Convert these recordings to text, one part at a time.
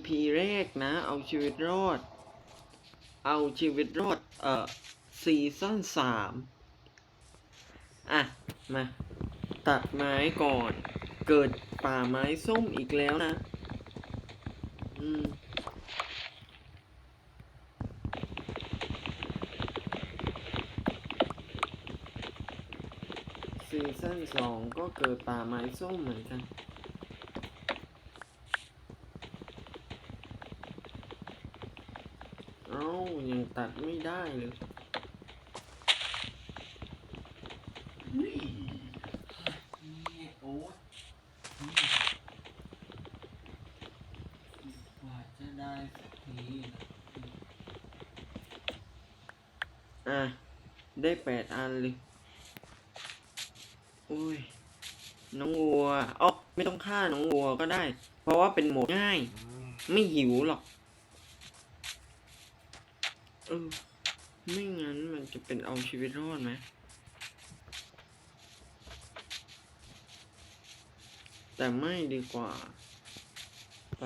EP แรกนะ เอาชีวิตรอด เอาชีวิตรอด เอ่อซีซั่นสามอะ มา ตัดไม้ก่อน เกิดป่าไม้ส้มอีกแล้วนะ อืมซีซั่นสองก็เกิดป่าไม้ส้มเหมือนกัน เอ้า ยัง ตัดไม่ได้เลยนี่โอ๊ตนี่กว่าจะได้สักทีอะ ได้แปดอันเลยอุ้ย น้องวัวอ๋อไม่ต้องฆ่าน้องวัวก็ได้ เพราะว่าเป็นโหมดง่าย ไม่หิวหรอก เออ ไม่งั้นมันจะเป็นเอาชีวิตรอดไหม แต่ไม่ดีกว่า ไป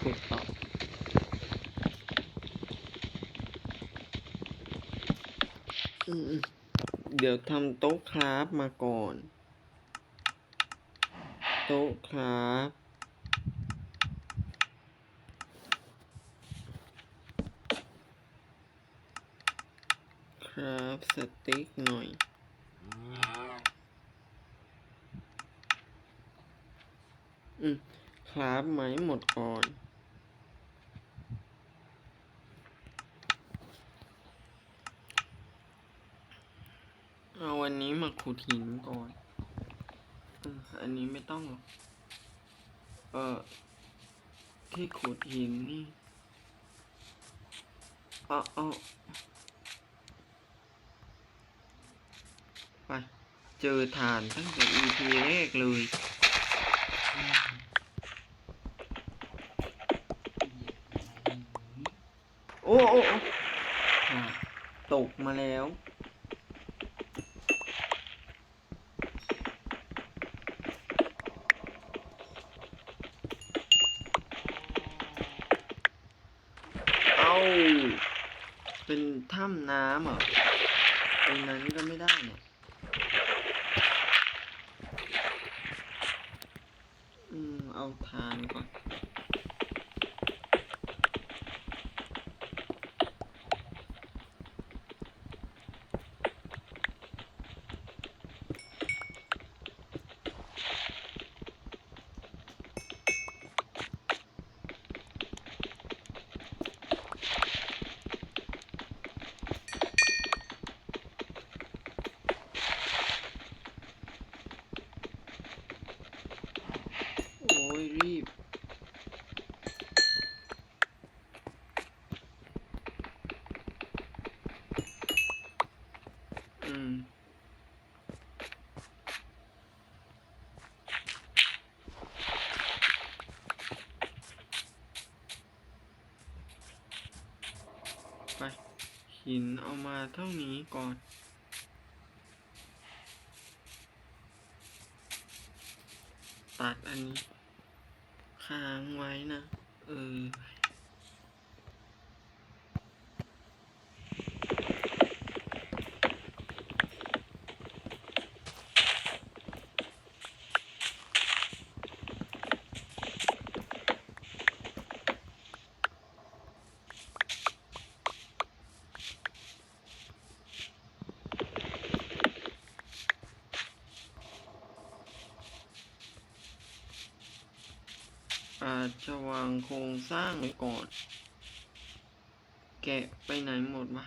เก็บต่อเดี๋ยวทำโต๊ะคราฟมาก่อน โต๊ะคราฟค ราฟสติ๊กหน่อย อืมคราฟไม้หมดก่อน เอาวันนี้มาขุดหินก่อนอืมอันนี้ไม่ต้องหรอก เออที่ขุดหินนี่ เอาเอา ไป เจอฐานตั้งแต่ EP แรกเลยโอ้โอ้ตกมาแล้ว เอาเป็นถ้ำน้ำเหรอตรงนั้นก็ไม่ได้เนี่ย อืม เอาทานก่อน โอ้ย รีบ อืม ไป หินเอามาเท่านี้ก่อน ตัดอันนี้ ค้างไว้นะ เออ วางโครงสร้างไว้ก่อน แกะไปไหนหมดวะ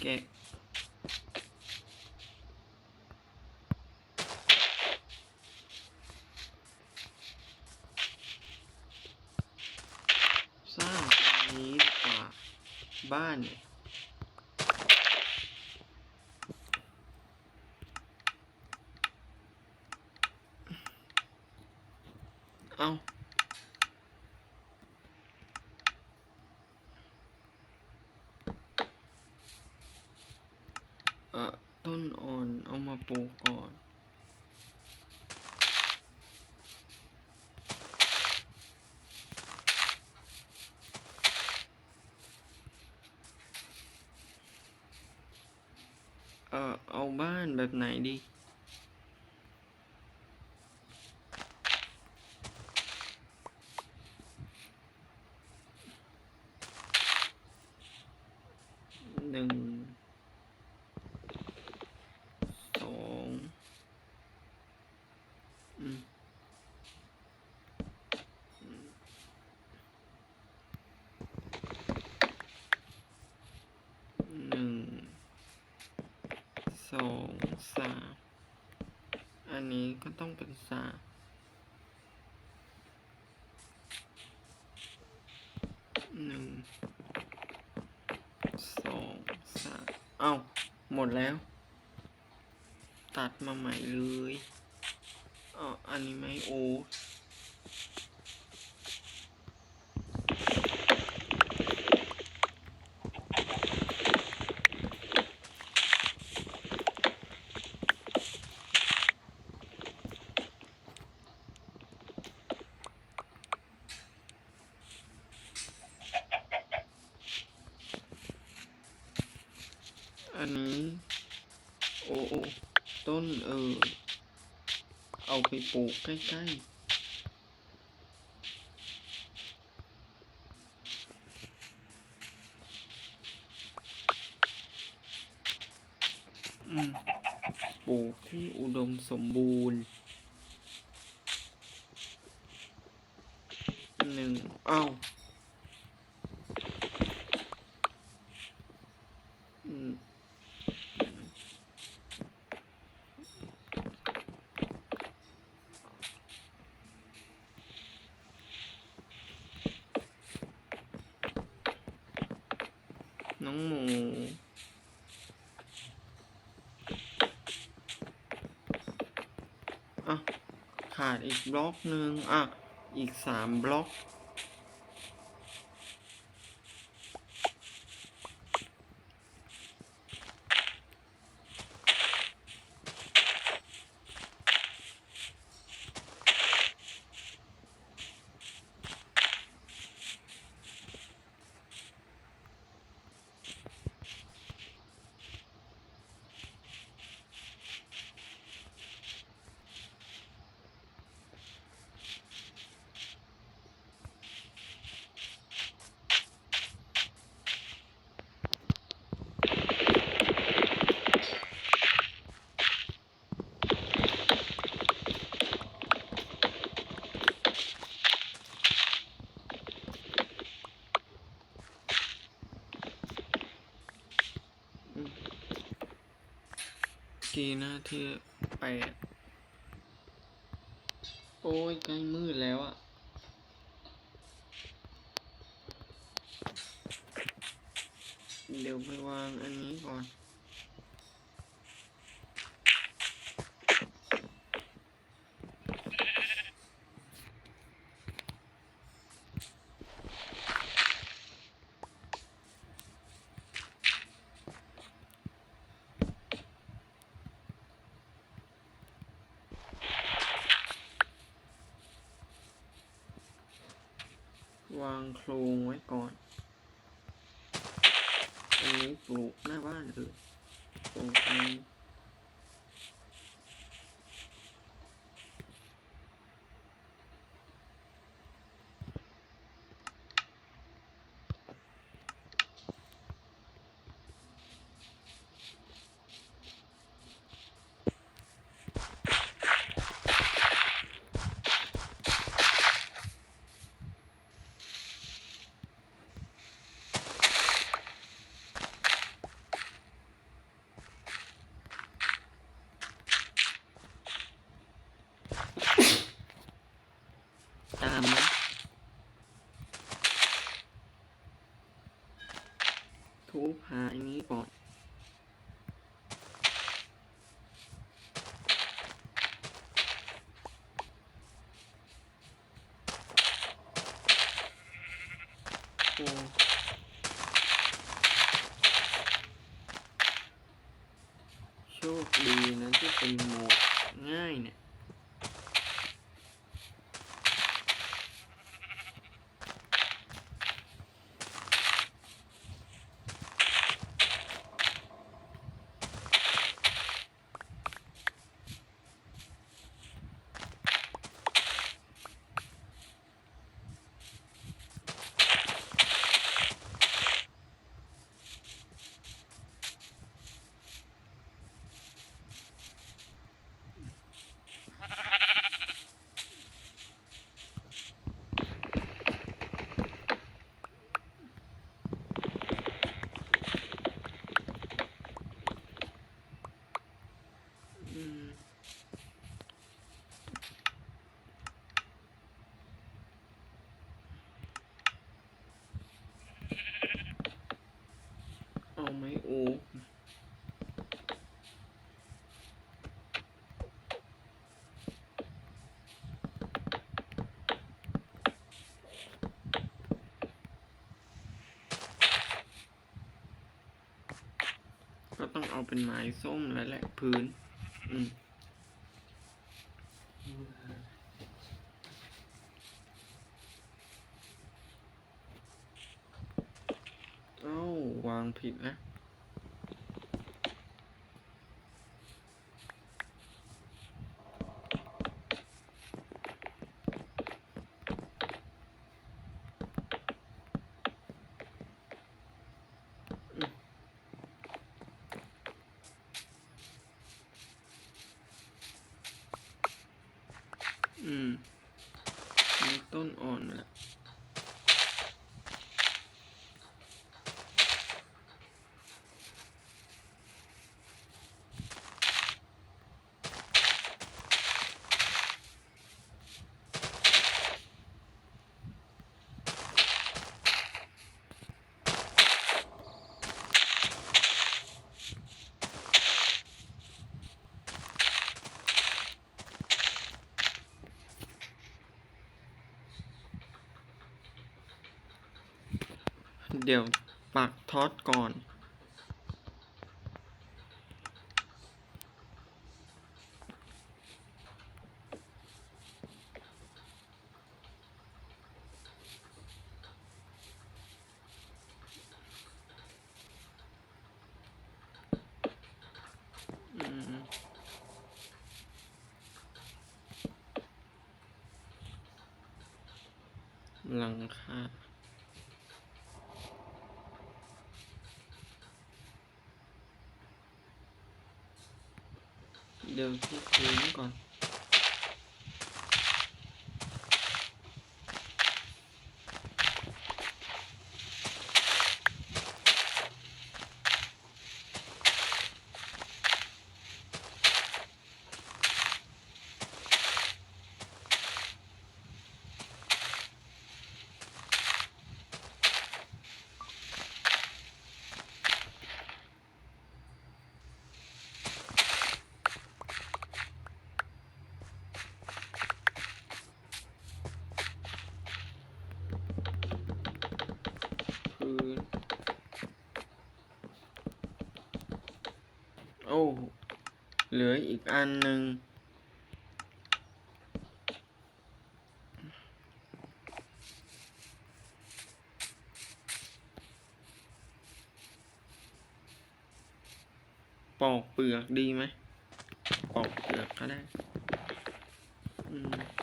แกะสร้างตรงนี้กว่าบ้านเนี่ย เอาเอ่อต้นอ่อนเอามา ปลูกก่อน เออเอาบ้านแบบไหนดี หนึ่ง สองอืมอืมหนึ่ง สองสามอั นนี้ก็ต้องเป็นสามหนึ่งสองสามเอ้า หมดแล้ว ตัดมาใหม่เลยอ๋ออันนี้ไม่โอ้ อันนี้ โอ้โอ้ต้นเออ เอาไปปลูกใกล้ๆปลูกที่อุดมสมบูรณ์ หนึ่ง เอ้า อืม น้องหมู อะ ขาดอีกบล็อกหนึ่งอะ อีกสามบล็อก กี่นาทีแปดโอ้ยใกล้มืดแล้วอะเดี๋ยวไปวางอันนี้ก่อน วางโครงไว้ก่อนอันนี้ปลูกหน้าบ้านเลยโอเค นี้ เป็นโหมดง่ายเนี่ย อืมเอาไหมโอ้ก็ต้อง เอาเป็นไม้ส้มและแหละพื้น อืม เอ้าวางผิดนะอืมอืมมีต้นอ่อนแล้ว เดี๋ยวปักท็อตก่อน หลังคา เดี๋ยว ลืออีกอันหนึ่งปอกเปลือกดีไหมปอกเปลือกก็ได้ อืม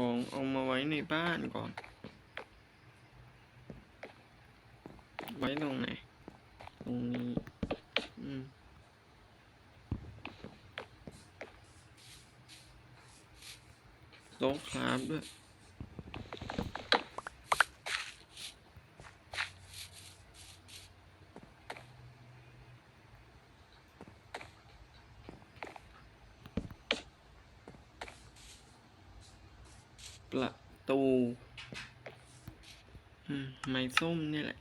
ของเอามาไว้ในบ้านก่อน ไว้ตรงไหน ตรงนี้ อืมโต๊ะคราฟด้วย ประตู อืม ไม้ส้มนี่แหละ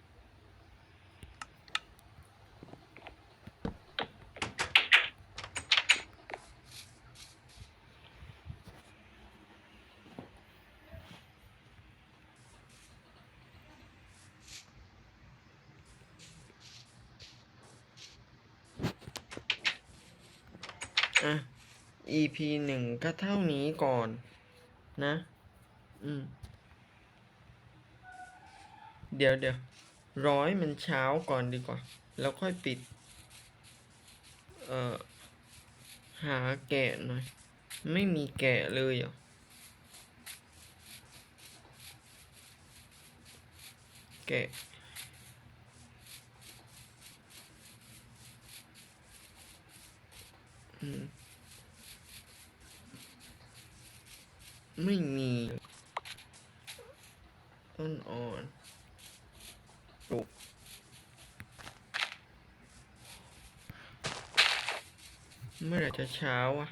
อะ EP หนึ่งก็เท่านี้ก่อนนะ อืม เดี๋ยวเดี๋ยวร้อยมันเช้าก่อนดีกว่า แล้วค่อยปิด เอ่อ หาแกะหน่อย ไม่มีแกะเลยเหรอแกะ อืม ไม่มีต้นอ่อนปลูกเมื่อไหร่จะเช้าอะ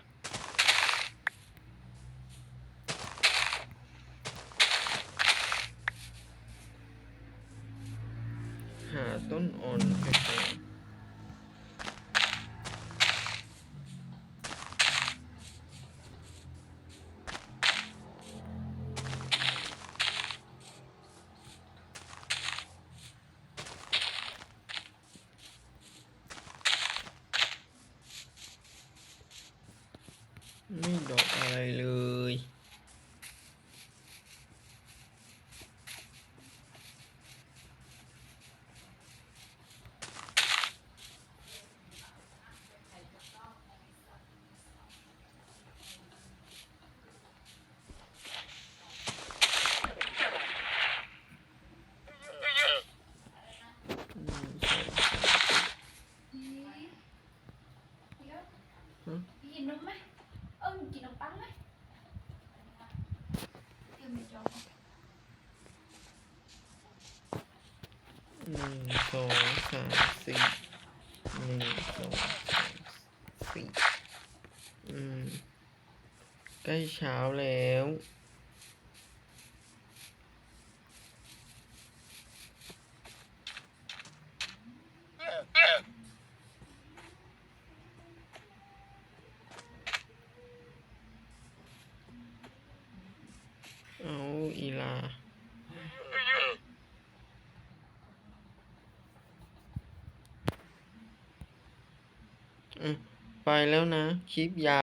หาต้นอ่อนไปก่อนไม่ดอกอะไรเลย อืมสองสาม พี่กินนมไหมเออกินนมปังไหมกินไม่จอง ห นึ่งสองสามสี่หนึ่งสองสามสี่อืมใกล้เช้าแล้ว เอาอีลา อืม ไปแล้วนะ คลิปยาว